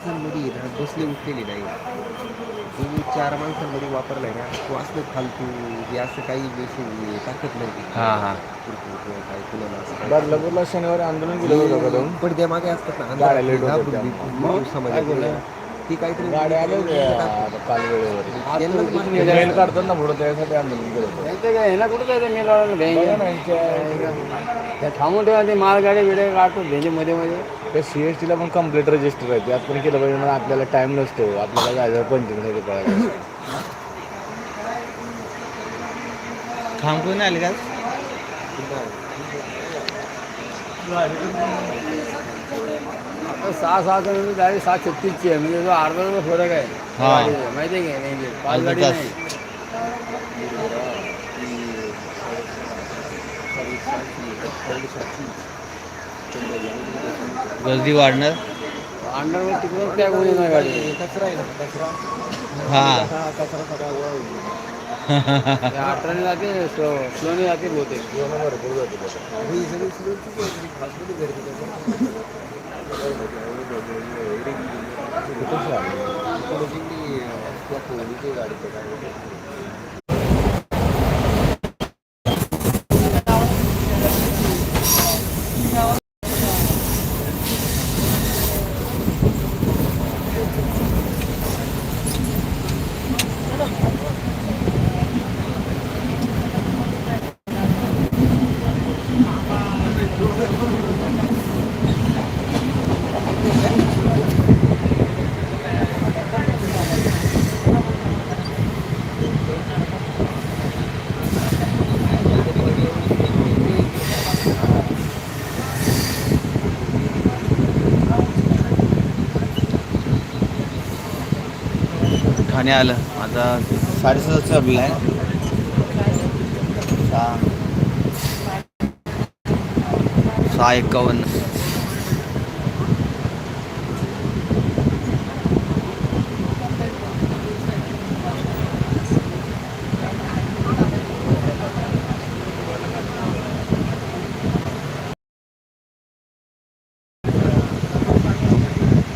माणसांमध्ये ना बसले उठलेली नाही. तुम्ही चार माणसांमध्ये वापरलाय ना तो असलं फालतू जे असं काही बेशी टाकत नाही. हा हा. कुरकुर किंवा काय कुणाला असं शनिवारी आंदोलन केलं होतं का पडद्यामागे असतात ना गाड्या होतात त्यामुळे. ती काहीतरी गाड्या आल्या. होत्या काल वेळेवर मेल आहे. काढतात ना पुढं त्यासाठी आंदोलन केलं होतं. ते काय ह्याला कुठं जायचं मेल वाढवलं थांबून ठेवा ते मालगाडी बिडे काढतो भेंगे मध्ये मध्ये. त्या सी एस टीला पण कंप्लीट रजिस्टर आहे. त्यात पण केलं पाहिजे म्हणजे आपल्याला टाइम नसतो. आपल्याला जायचं पंचवीस पळायला थांबून आले का? सहा डायरेक्ट सात छत्तीसची आहे म्हणजे जो अर्धा तास फरक आहे हा. गाडीचा. माहिती आहे का नाही पाच अर्धा गाडी तास. नाही गर्दी वाढणार अंडरवर तिकडून त्या कोणी नाही गाडी कचरा आहे ना कचरा हा हा कचरा सगळा गोळा अठराने जाते स्लोने जाते बहुतेक भरपूर जाते त्याच्यात. ही सगळी सुरक्षित आहे, तरी खासमध्ये गर्दी करतात. कुठं झालं? इकडं जिंकली, अं, त्या पोलीसची गाडी ठाणे आलं. आता साडेसात बिल आहे. सहा. सहा एकावन्न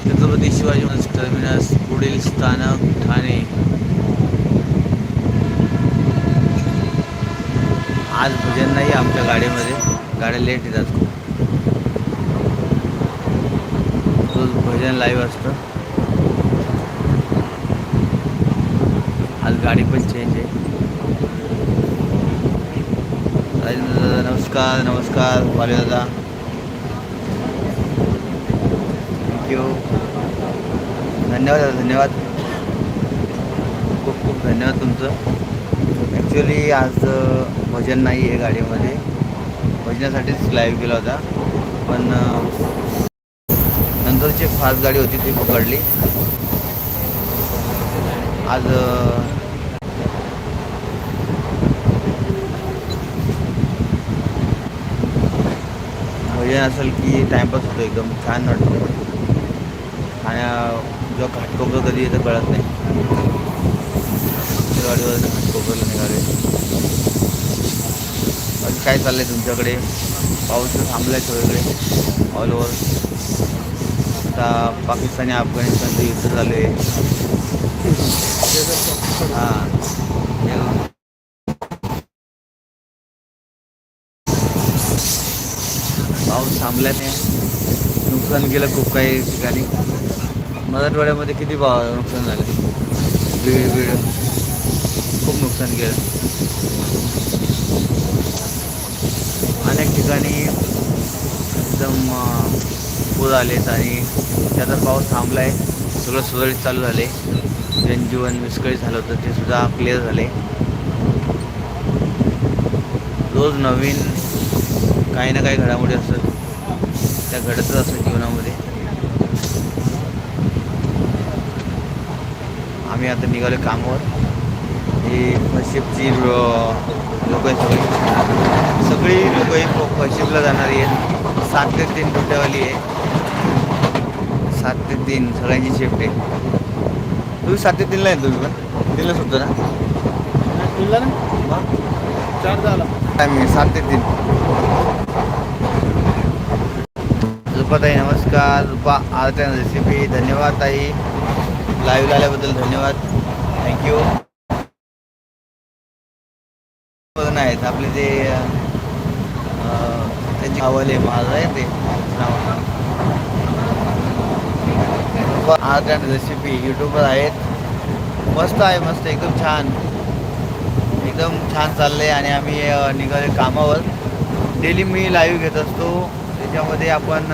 छत्रपती शिवाजी महाराज टर्मिनस पुढील स्थानक ठाणे आज भजन नाही आमच्या गाडीमध्ये गाड्या लेट येतात खूप रोज भजन लाईव्ह असतं आज गाडी पण चेंज आहे. दादा नमस्कार नमस्कार वाले दादा. थँक्यू धन्यवाद दादा, धन्यवाद. खूप खूप धन्यवाद तुमचं. ॲक्च्युली आज भजन नाही आहे गाडीमध्ये. भजनासाठीच लाईव्ह केला होता. पण नंतरची फास्ट गाडी होती ती पकडली. आज भजन असेल की टाईमपास होतो एकदम छान वाटतं आणि जेव्हा घाटकोपर कधी येतं कळत नाही. गाडीवर घाटकोपरला निघाले बाकी काय चाललंय तुमच्याकडे? पाऊस थांबलाय सगळीकडे ऑल ओव्हर आता पाकिस्तानी अफगाणिस्तानचं युद्ध झाले आहे. हां पाऊस थांबल्याने नुकसान केलं खूप काही ठिकाणी. मराठवाड्यामध्ये किती पा नुकसान झालं? बीड बीड खूप नुकसान केलं. अनेक ठिकाणी एकदम पूर आलेत आणि त्याचा पाऊस थांबला आहे सगळं सुरळीत चालू झाले जनजीवन विस्कळीत झालं होतं ते सुद्धा क्लिअर झाले. रोज नवीन काही ना काही घडामोडी असतात. त्या घडतच असतात जीवनामध्ये. आम्ही आता निघालो कामावर. ही फशिपची लोक आहेत सगळी. सगळी लोक ही फशिपला जाणारी आहेत. सात ते तीन टोट्यावाली आहे. सात ते तीन सगळ्यांची शिफ्ट आहे तुम्ही सात ते तीनला तुम्ही पण तीनला सुटतो ना? चार झाला टायमिंग सात ते तीन. रुपाताई नमस्कार. रुपा आरत्या रेसिपी धन्यवाद ताई. लाईव्ह आल्याबद्दल धन्यवाद. थँक्यू पण आहेत आपले ते अं, त्यांची नावाले माझं आहे ते. नाव आर्ट अँड रेसिपी यूट्यूबवर आहेत. मस्त आहे मस्त एकदम छान. एकदम छान चाललंय आणि आम्ही निघाले कामावर. डेली मी लाईव्ह घेत असतो. त्याच्यामध्ये आपण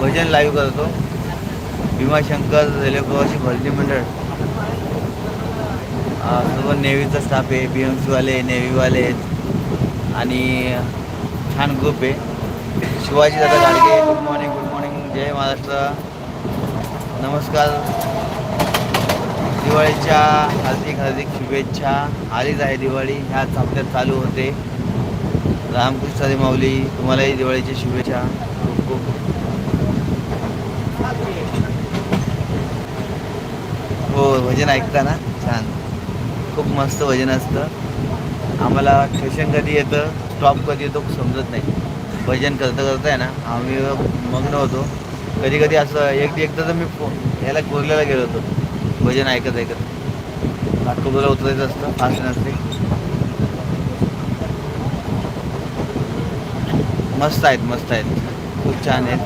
भजन लाईव्ह करतो. भीमाशंकर रेल्वे प्रवासी भरती मंडळ सर्व नेव्हीचा स्टाफ आहे. बी एम सीवाले नेव्हीवाले आहेत. आणि छान ग्रुप आहे. Shivaji Dada Gadge good morning good morning जय महाराष्ट्र. नमस्कार. दिवाळीच्या हार्दिक हार्दिक शुभेच्छा. आलीच आहे दिवाळी. ह्याच हप्त्यात चालू होते. रामकृष्ण हरी माऊली तुम्हालाही दिवाळीच्या शुभेच्छा. खूप खूप. हो भजन ऐकता ना? छान. खूप मस्त भजन असतं. आम्हाला स्टेशन कधी येतं स्टॉप कधी येतो समजत नाही. भजन करता करता आहे ना आम्ही मग्न होतो. कधी कधी असं एक एकदा तर मी याला कोरल्याला गेलो होतो. भजन ऐकत ऐकत. घाटकोपरला उतरायचं असतं? फास्ट नसते मस्त आहेत मस्त आहेत. खूप छान आहेत.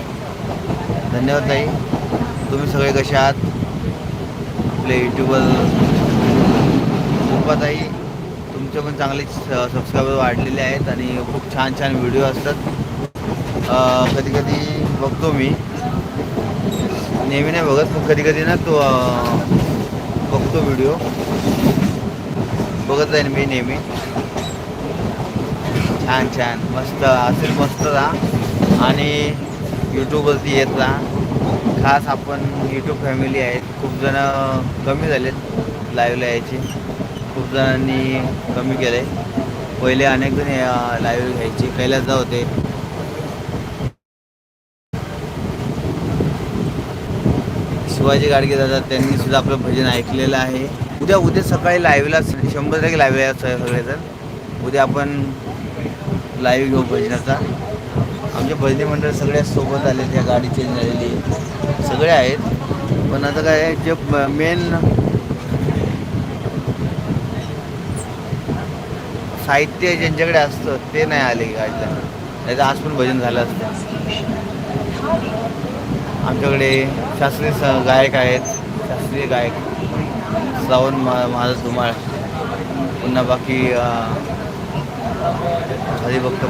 धन्यवाद ताई. तुम्ही सगळे कसे आहात? आपले यूट्यूबवर ताई तुमचे पण चांगले सबस्क्रायबर वाढलेले आहेत आणि खूप छान छान व्हिडिओ असतात. कधी कधी बघतो मी. नेहमी नाही बघत पण कधी कधी ना तो बघतो व्हिडिओ बघत जाईन मी नेहमी. छान छान. मस्त असेल मस्त राहा आणि यूट्यूबवरती येत राहा खास आपण यूट्यूब फॅमिली आहेत. खूप जण कमी झालेत लाईव्हला यायचे. खूप जणांनी कमी केलं आहे पहिले अनेक जण लाईव्ह घ्यायचे जाऊ होते. शिवाजी गाडगे दादा त्यांनी सुद्धा आपलं भजन ऐकलेलं आहे. उद्या उद्या सकाळी लाईव्हला शंभर टक्के लाईव्ह आहे सगळेजण. उद्या आपण लाईव्ह घेऊ भजनाचा. आमचे भजनी मंडळ सगळ्या सोबत आले त्या गाडी चेंज झालेली. सगळे आहेत. पण आता काय आहे, जे मेन साहित्य ज्यांच्याकडे असतं ते नाही आले गाडीला. नाही तर आज पण भजन झालं असतं. आमच्याकडे शास्त्रीय स- गायक आहेत. शास्त्रीय गायक. श्रावण मा महाराज धुमाळ. पुन्हा बाकी अं, हरिभक्त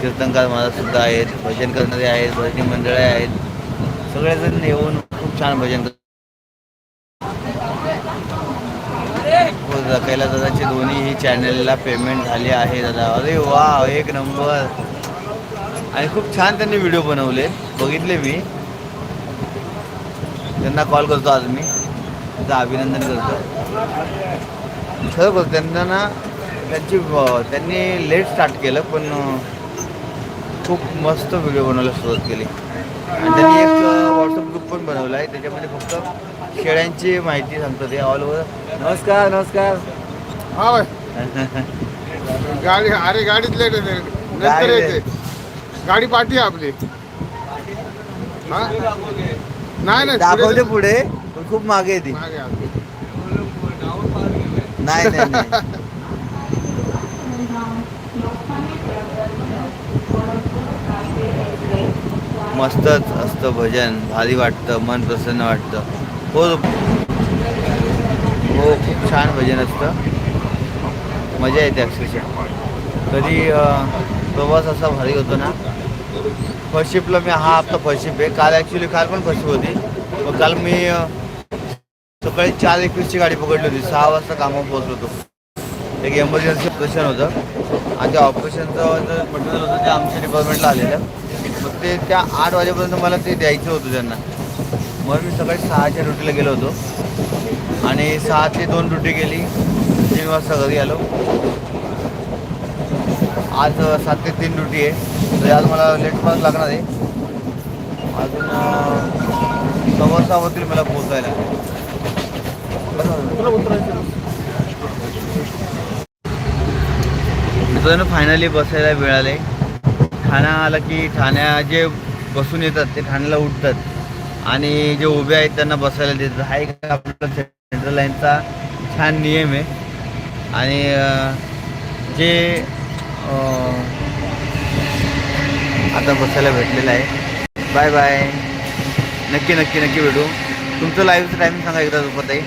कीर्तनकार महाराजसुद्धा आहेत. भजन करणारे आहेत. भजनी मंडळे आहेत. सगळेजण येऊन खूप छान भजन करतात हो, कैला दादाचे दोन्ही चॅनलला पेमेंट झाले आहे दादा. अरे वा एक नंबर आणि खूप छान त्यांनी व्हिडिओ बनवले. बघितले मी. त्यांना कॉल करतो आज मी. त्यांचं अभिनंदन करतो. खरं त्यांना ना त्यांची त्यांनी लेट स्टार्ट केलं पण खूप मस्त व्हिडिओ बनवायला सुरुवात केली. आणि त्यांनी एक व्हॉट्सअप ग्रुप पण बनवला आहे. त्याच्यामध्ये फक्त शेळ्यांची माहिती सांगतो ते ऑल ओव्हर नमस्कार नमस्कार. हा गाडी अरे गाडीत लेट येते नंतर गाडी येते. गाडी पाठी आपली. हा? नाही नाही दाखवते पुढे- पण खूप मागे आहे. नाही नाही नाही. मस्तच असतं भजन भारी वाटतं मन प्रसन्न वाटतं. हो हो. खूप छान भजन असतं. मजा येते अक्षरशः. कधी अं, प्रवास असा भारी होतो ना. फर्स्ट मी हा आपला फर्स्ट आहे. काल ॲक्च्युली काल पण फर्स्ट होती. मग काल मी सकाळी चार एकवीसची गाडी पकडली होती. सहा वाजता कामावर पोहोचलो होतो. एक एमर्जन्सी ऑपरेशन होतं. आणि त्या ऑपरेशनचं जर मटेरियल होतं ते आमच्या डिपार्टमेंटला आलेलं. मग ते त्या आठ वाजेपर्यंत मला ते द्यायचं होतं त्यांना. मग मी सकाळी सहाच्या ड्युटीला गेलो होतो. आणि सहा ते दोन ड्युटी गेली. तीन वाजता घरी आलो. आज सात ते तीन ड्युटी आहे. तर आज मला लेट पास लागणार आहे. अजून सव्वा सहा होतील मला पोहोचायला. मित्रांनो फायनली बसायला मिळाले ठाणा आला की ठाण्या जे बसून येतात ते ठाण्याला उठतात. आणि जे उभे आहेत त्यांना बसायला देतात. हा एक आपला सेंट्रल लाईनचा छान नियम आहे. आणि जे आता बसायला भेटलेलं आहे. बाय बाय नक्की नक्की नक्की भेटू. तुमचं लाईव्हचं टायमिंग सांगा एकदा दुपात आहे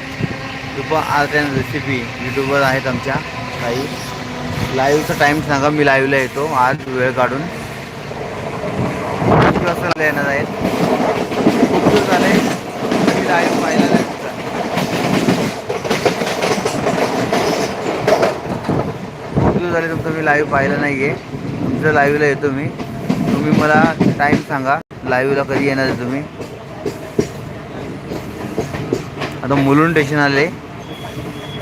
दुपा आर्ट अँड रेसिपी यूट्यूबवर आहेत आमच्या काही. लाईव्हचं टाईम सांगा मी लाईव्हला येतो. आज वेळ काढून. किती वाजता येणार आहेत खूप दिवस झाले. मी लाईव्ह पाहिला नाही तुमचा. खूप दिवस झाले तुमचं मी लाईव्ह पाहिलं नाही आहे तुमचं लाईव्हला येतो मी. तुम्ही मला टाईम सांगा. लाईव्हला कधी येणार आहे तुम्ही? आता मुलुंड स्टेशन आले.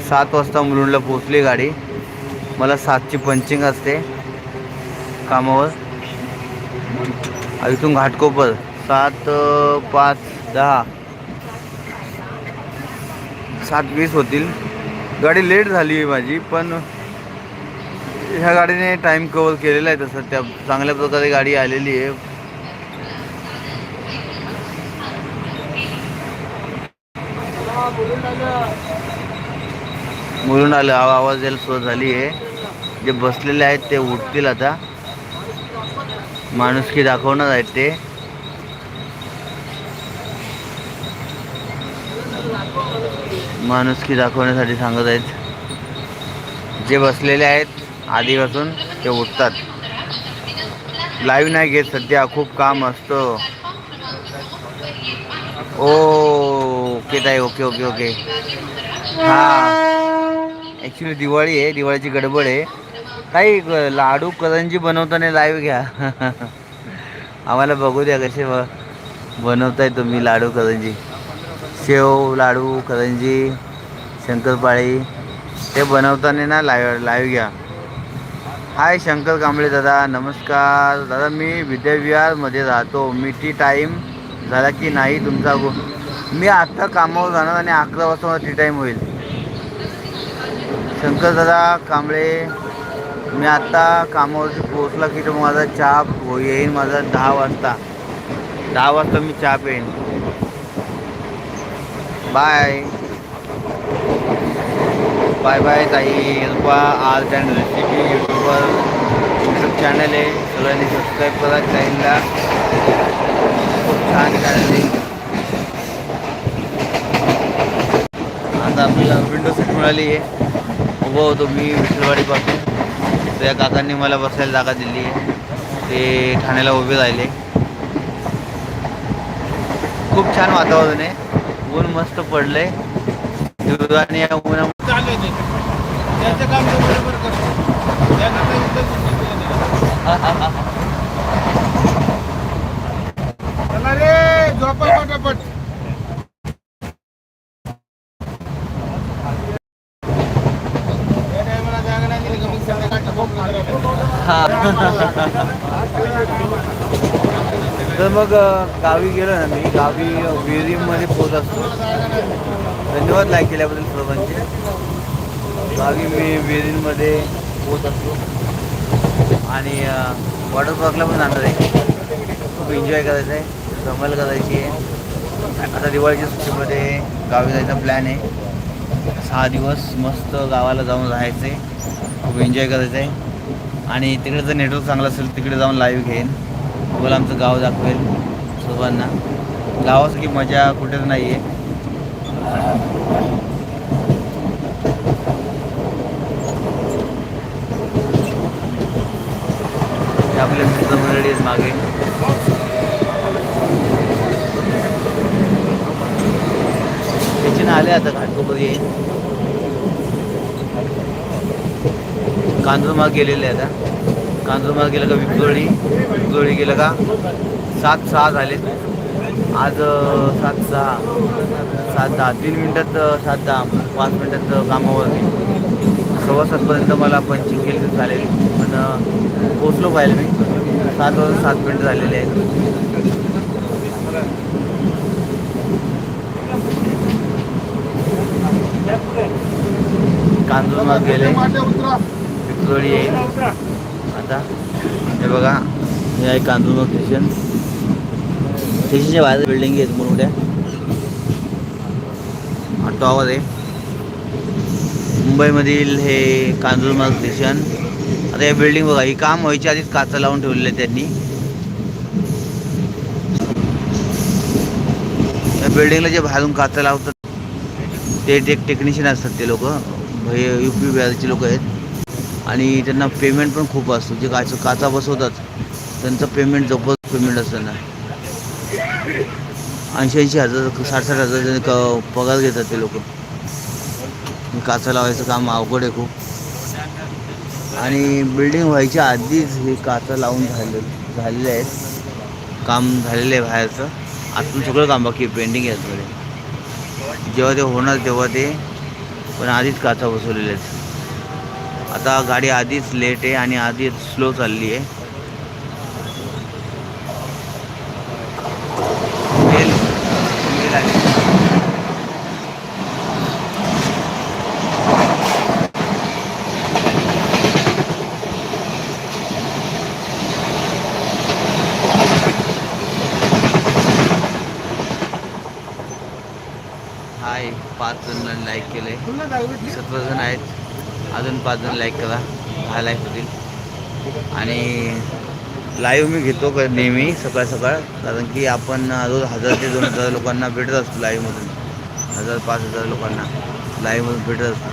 सात वाजता मुलुंडला पोचली गाडी. मला सातची पंचिंग असते कामावर. इथून घाटकोपर. सात पाच दहा. सात वीस होतील. गाडी लेट झाली आहे माझी पण ह्या गाडीने टाईम कवर केलेला आहे तसं. त्या चांगल्या प्रकारे गाडी आलेली आहे. मुलून आलं आवा- आवाज यायला सुरुवात झाली आहे. जे बसलेले आहेत ते उठतील आता. माणुसकी दाखवणार आहेत ते. माणुसकी दाखवण्यासाठी सांगत आहेत. जे बसलेले आहेत आधीपासून ते उठतात. लाईव्ह नाही घेत सध्या खूप काम असतं. ओ ओके ताई ओके ओके ओके हा. ॲक्च्युली दिवाळी आहे दिवाळीची गडबड आहे. काही लाडू करंजी बनवताना लाईव्ह घ्या. आम्हाला बघू द्या कसे ब बनवताय तुम्ही लाडू करंजी. शेव लाडू करंजी शंकरपाळी ते बनवताना ना लाईव्ह लाईव्ह घ्या. हाय शंकर कांबळे दादा. नमस्कार. दादा मी विद्याविहारमध्ये राहतो. मी टी टाईम झाला की नाही तुमचा गो मी आत्ता कामावर जाणार आणि अकरा वाजता मला टी टाईम होईल. शंकर दादा कांबळे मी आत्ता कामावरती पोहोचला की तो माझा चहा हो येईन माझा दहा वाजता. दहा वाजता मी चहा पेईन. बाय बाय बाय ताई. रुपा आर्ट अँड रेसिपी यूट्यूबवर यूट्यूब चॅनल आहे. सगळ्यांनी सबस्क्राईब करा चॅनलला खूप छान चॅनल आहे आता आपल्याला विंडो सीट मिळाली आहे. उभं होतो मी विठ्ठलवाडीपासून. त्या काकांनी मला बसायला जागा दिली आहे. ते ठाण्याला उभे राहिले. खूप छान वातावरण आहे. ऊन मस्त पडलंय. आणि या उन्हा चालू आहे त्याचं काम बरोबर करतो. तर मग गावी गेलो ना मी. गावी विहिरीमध्ये पोहोच असतो. धन्यवाद लाईक केल्याबद्दल सर्वांचे. गावी मी विहिरींमध्ये पोहत असतो. आणि वॉटर पार्कला पण जाणार आहे. खूप एन्जॉय करायचं आहे. धमाल करायची आहे. आता दिवाळीच्या सुट्टीमध्ये गावी जायचा प्लॅन आहे. सहा दिवस मस्त गावाला जाऊन राहायचं आहे खूप एन्जॉय करायचं आहे आणि तिकडे जर नेटवर्क चांगलं असेल तिकडे जाऊन लाईव्ह घेईन. मला आमचं गाव दाखवेल सर्वांना. गावासारखी मजा कुठेच नाही आहे हे आपले मित्रमंडळी आहेत मागे. त्याचे आले आता घाटकोपर येईल कांजूरमार्ग गेलेले आता. कांजूरमार्ग गेलं का विक्रोळी? विक्रोळी गेलं का? सात सहा झाले आज सात सहा. सात दहा. तीन मिनटात सात दहा. पाच मिनटात कामावर. सव्वा सातपर्यंत मला पंचिंग केली तर चालेल. पण पोचलो पाहिजे मी. सात वाजून सात मिनटं झालेले आहेत. कांजूरमार्ग गेले. माटे विक्रोळी येईल आता हे बघा हे आहे कांदूर स्टेशन स्टेशनच्या बाहेर बिल्डिंग आहेत मोठ्या. टॉवर आहे. मुंबईमधील हे कांजूरमार्ग स्टेशन आता या बिल्डिंग बघा ही काम व्हायच्या आधीच काच लावून ठेवलेलं आहे त्यांनी. या बिल्डिंगला जे बाहेरून काचा लावतात ते एक टेक्निशियन असतात ते लोक यू पी बिहारचे लोक आहेत. आणि त्यांना पेमेंट पण खूप असतो जे काच काचा बसवतात त्यांचं पेमेंट जबरदस्त पेमेंट असतं ना ऐंशी ऐंशी हजार साठ साठ हजार त्यांनी क पगार घेतात ते लोक. काचा लावायचं काम अवघड आहे खूप. आणि बिल्डिंग व्हायच्या आधीच हे काचा लावून झाले झालेले आहेत काम झालेलं आहे बाहेरचं. आतून सगळं काम बाकी पेंडिंग आहे सगळे. जेव्हा ते होणार तेव्हा ते पण आधीच काचा बसवलेले आहेत. आता गाडी आधीच लेट आहे आणि आधीच स्लो चालली आहे मेल मेल आहे. हाय पाच जण लाईक केले सतरा जण आहेत अजून पाच जण लाईक करा. हा लाईक होतील आणि लाईव्ह मी घेतो नेहमी सकाळ सकाळ. कारण की आपण रोज हजार ते दोन हजार लोकांना भेटत असतो लाईव्हमधून हजार पाच हजार लोकांना लाईव्हमधून भेटत असतो.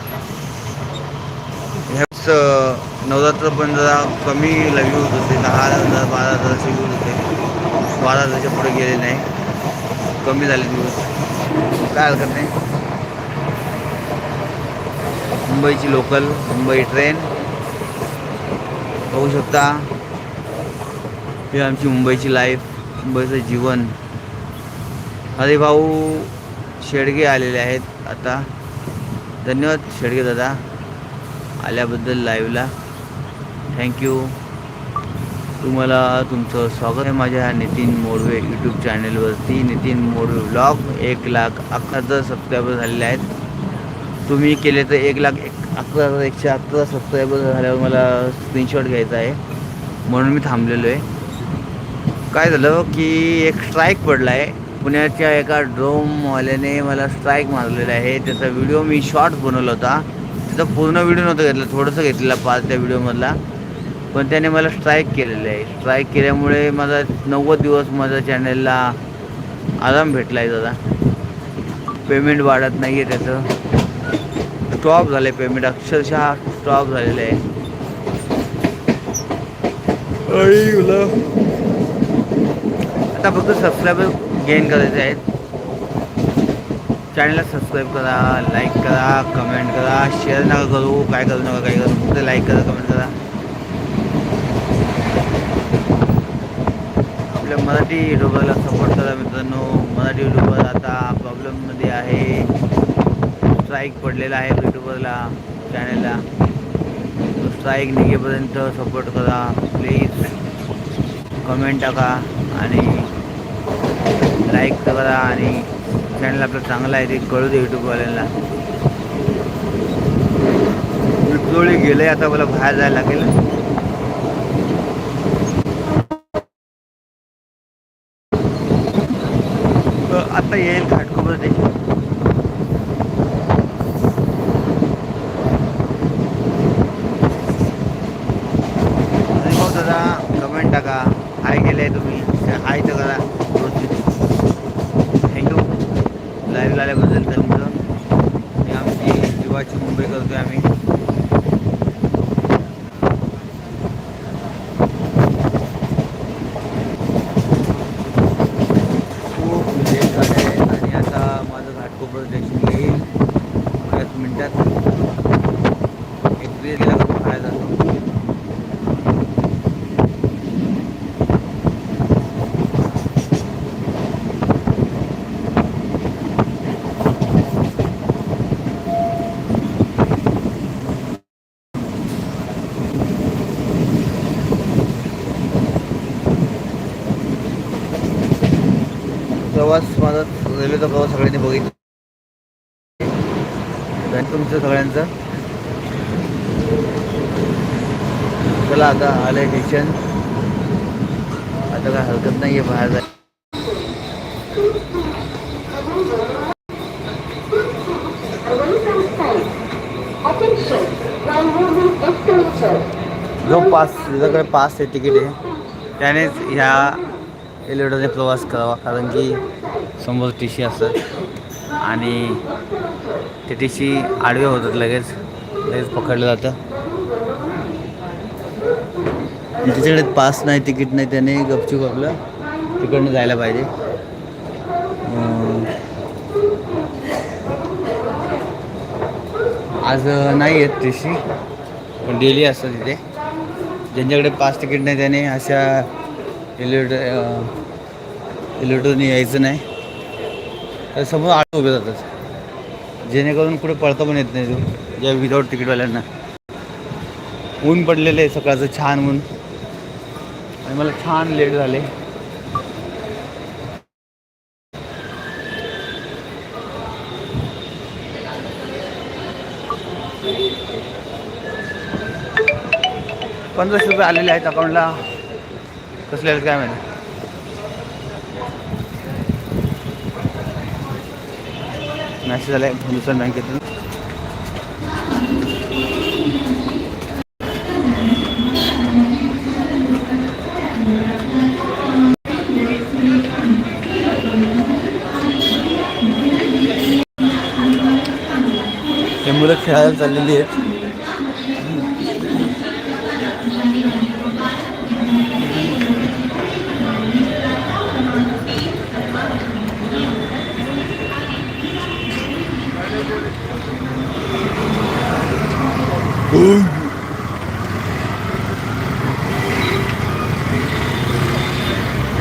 ह्याच नवरात्र पण जरा कमी लाईव्ह होत होते. दहा हजार बारा हजारचे व्ह्यूज होते. बारा हजारच्या पुढे गेले नाही. कमी झाले दिवस काय हरकत नाही. मुंबईची लोकल मुंबई ट्रेन पाहू शकता ही आमची मुंबईची लाईफ मुंबईचं जीवन. अरे भाऊ शेडगे आलेले आहेत आता. धन्यवाद शेडगे दादा आल्याबद्दल लाईव्हला थँक्यू तुम्हाला तुमचं स्वागत आहे माझ्या नितीन मोडवे यूट्यूब चॅनेलवरती नितीन मोडवे ब्लॉग एक लाख अकरा हजार सबस्क्रायबर झालेले आहेत. तुम्ही केले तर एक लाख एक अकरा हजार एकशे अकरा सबस्क्रायबर झाल्यावर मला स्क्रीनशॉट घ्यायचा आहे. म्हणून मी थांबलेलो आहे. काय झालं की एक स्ट्राईक पडला आहे पुण्याच्या एका ड्रोमवाल्याने मला स्ट्राईक मारलेला आहे. त्याचा व्हिडिओ मी शॉर्ट बनवला होता. त्याचा पूर्ण व्हिडिओ नव्हता घेतला. थोडंसं घेतलेला पाच त्या व्हिडिओमधला पण त्याने मला स्ट्राईक केलेलं आहे. स्ट्राईक केल्यामुळे माझा नव्वद दिवस माझ्या चॅनलला आराम भेटला आहे दादा. पेमेंट वाढत नाही आहे त्याचं. स्टॉप झाले पेमेंट अक्षरशः स्टॉप झालेलं. आहे आता फक्त सबस्क्रायबर गेन करायचे आहेत. चॅनलला सबस्क्राईब करा लाईक करा कमेंट करा शेअर नका करू. काय करू नका काय करू. फक्त लाईक करा कमेंट करा. आपल्या मराठी युट्यूबरला सपोर्ट करा मित्रांनो. मराठी युट्यूबर आता प्रॉब्लेममध्ये आहे. स्ट्राईक पडलेला आहे यूट्यूबरला चॅनलला स्ट्राईक निघेपर्यंत सपोर्ट करा प्लीज कमेंट टाका आणि लाईक करा आणि चॅनल आपलं चांगलं आहे ते कळू दे यूट्यूबवाल्यांना. जोळी गेले आता मला बाहेर जायला लागेल. तर आता येईल घाटकोपर ते भाऊ दादा कमेंट टाका हाय केले तुम्ही हाय तर करा थँक्यू लाईव्ह आल्याबद्दल त्यांचं हे आमची जीवाची मुंबई करतोय आम्ही खूप लेट झालं आहे आणि आता माझं घाटकोपर येईल बऱ्याच मिनटात एक वेळ गेला का जातो प्रवास माझा रेल्वेचा प्रवास सगळ्यांनी बघितला धन्यवाद तुमचं सगळ्यांचं चला आता आलं स्टेशन आता काय हरकत नाही आहे बाहेर जाय जो पास ज्याच्याकडे पास आहे तिकीट आहे. त्यानेच ह्या एलिव्हेटरने प्रवास करावा कारण की समोर टी सी असतात. आणि ते टी सी आडवे होतात लगेच लगेच पकडलं जातं. आणि त्याच्याकडे पास नाही तिकीट नाही त्याने गपचूप आपलं तिकडनं जायला पाहिजे. आज नाही आहेत टी सी पण डेली असतं तिथे. ज्यांच्याकडे पास तिकीट नाही त्याने अशा एलिव्हेटर एलिव्हेटरने यायचं नाही. तर समोर आठ उभे जातात. जेणेकरून कुठे पळता पण येत नाही तो ज्या विदाऊट तिकीटवाल्यांना ऊन पडलेलं आहे सकाळचं छान ऊन. आणि मला छान लेट झाले. पंधराशे रुपये आलेले आहेत अकाउंटला कसले आहेत काय माहिती? मॅसेज आला आहे हिंदुस्थान बँकेतून हे मुलं खेळायला चाललेली आहेत.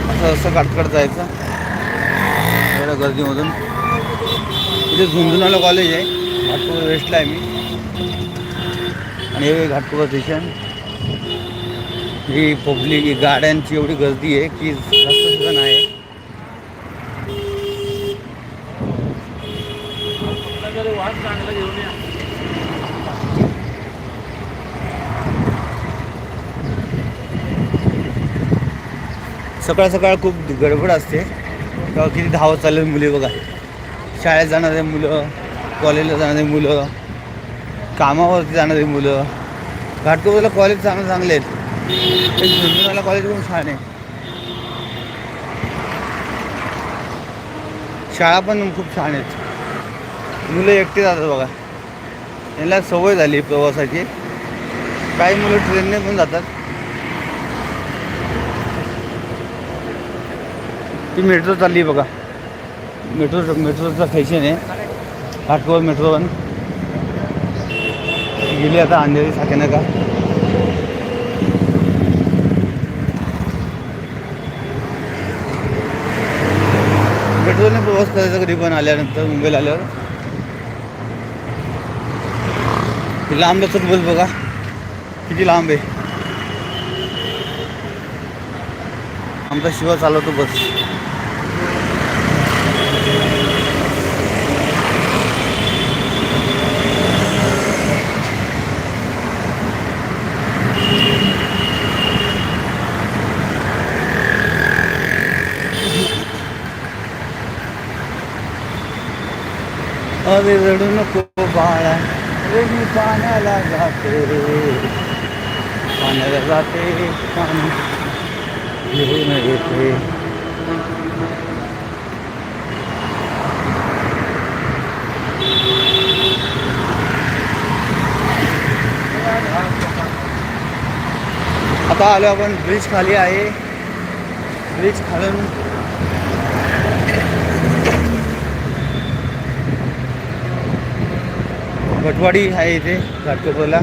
असं असं काटकट जायचं. एवढ्या गर्दीमधून. इथे झुंझुनाला कॉलेज आहे. घाटकोपर वेस्टला आहे मी. आणि हे घाटकोपर स्टेशन ही पब्लिक गाड्यांची एवढी गर्दी आहे की रस्ता सुद्धा नाही सकाळ सकाळ खूप गडबड असते. तेव्हा किती धावत चालले मुली बघा. शाळेत जाणारे मुलं कॉलेजला जाणारे मुलं कामावरती जाणारी मुलं. घाटकोपरला कॉलेज चांगलं चांगले आहेत. ते झुंझुनाला कॉलेज पण छान आहे. शाळा पण खूप छान आहेत. मुलं एकटे जातात बघा. यांना सवय झाली प्रवासाची. काही मुलं ट्रेनने पण जातात. ती मेट्रो चालली आहे बघा. मेट्रो मेट्रोचा फॅशन आहे. Ghatkopar metro one. गेली आता अंधेरी साकेनं का मेट्रोने प्रवास करायचा कधी पण आल्यानंतर मुंबईला आल्यावर. लांब बस बघा. किती लांब आहे. आमचा शिवा चालवतो बस. अरे रडू नको बाळा रे मी पाण्याला जाते पाण्याला जाते पाणी. घेऊन येते आता आलो आपण ब्रिज खाली आहे. ब्रिज खालून भटवाडी आहे इथे घाटकोपरला.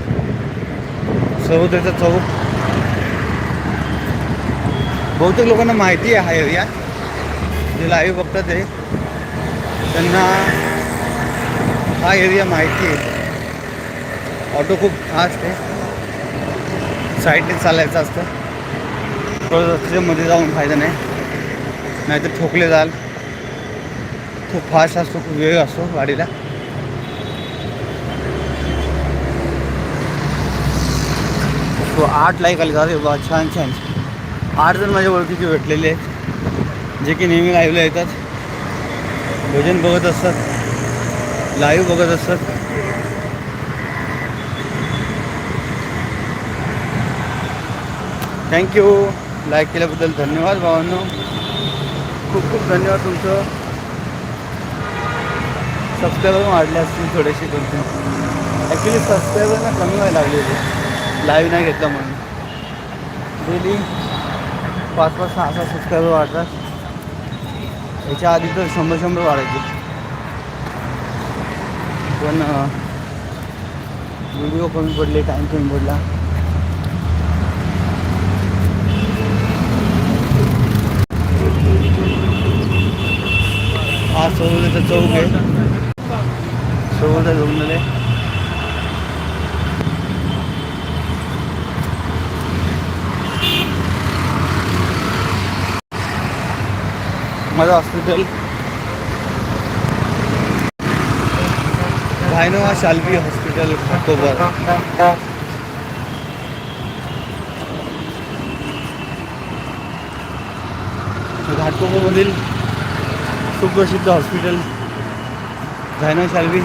समुद्राचा चौक. बहुतेक लोकांना माहिती आहे हा एरिया जे लाईव्ह बघतात ते त्यांना हा एरिया माहिती आहे. ऑटो खूप फास्ट आहे. साईडने चालायचं असतं. रस्त्यामध्ये जाऊन फायदा नाही. नाहीतर ठोकले जाल. खूप फास्ट असतो खूप वेग असतो गाडीला. तो आठ लाईक आले जाते वा छान छान. आठ जण माझ्या ओळखीचे भेटलेले आहेत जे की नेहमी लाईव्हला येतात. भजन बघत असतात. लाईव्ह बघत असतात. थँक्यू लाईक केल्याबद्दल धन्यवाद भावांनो. खूप खूप धन्यवाद तुमचं. सबस्क्रायबर वाढले असतील थोडेसे तुमचे. ॲक्च्युली सबस्क्रायबर ना कमी व्हायला लागले होते लाईव्ह नाही घेतला म्हणून. डेली पाच पाच सहा सहा सबस्क्रायबर वाढतात. याच्या आधी तर शंभर शंभर वाढायचे. पण व्हिडिओ कमी पडले टाईम कमी पडला. हा सौदाचा चौक आहे. सौदा रुग्णालय माझं hospital Zynova Shalby hospital October घाटकोपरमधील सुप्रसिद्ध हॉस्पिटल झायनो शाल्वी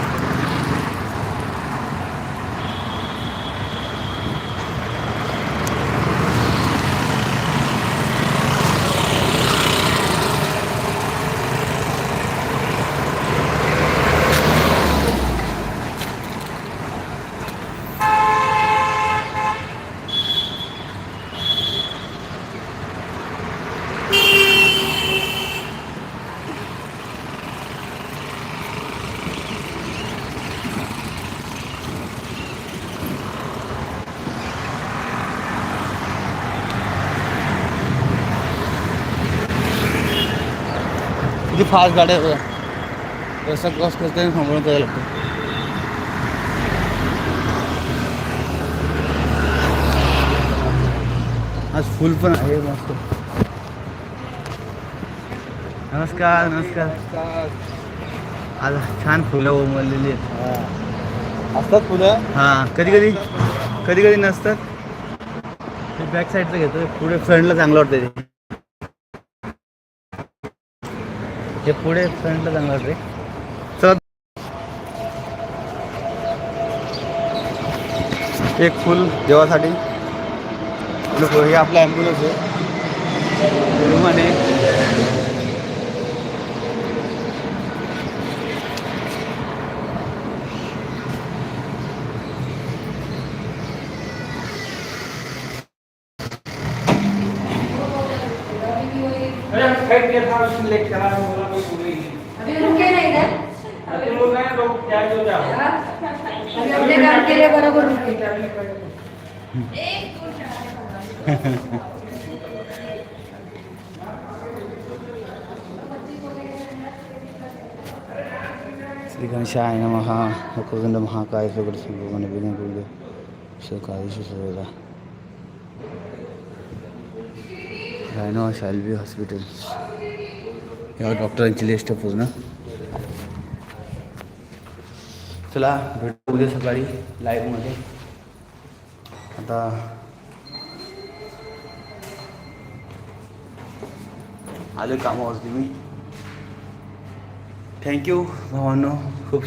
फास्ट गाड्या रस्ता क्रॉस करताना थांबवून करायला लागतं आज फुल पण आहे मस्त. नमस्कार नमस्कार. आज छान फुलं उमललेली आहेत. असतात फुलं? हां. कधी कधी? कधी कधी नसतात? ते बॅक साईडला घेतो. पुढे फ्रंटला चांगलं वाटतं ते. हे पुढे फ्रंटला जाणार रे चल. एक फुल देवासाठी. हे आपला ॲम्ब्युलन्स आहे विमाने अभी रुके नाही ना अभी आपले काम केले बरोबर रुके श्री गणेशाय नमः गोविंद महाकाय सुगड संभवन विनय गुरुदेव सहकार्यशी रायनो शाल्वी हॉस्पिटल या डॉक्टरांची लिस्ट आहे पूर्ण चला भेटू उद्या सकाळी लाईव्हमध्ये आता आले कामावरती मी थँक्यू भावांनो खूप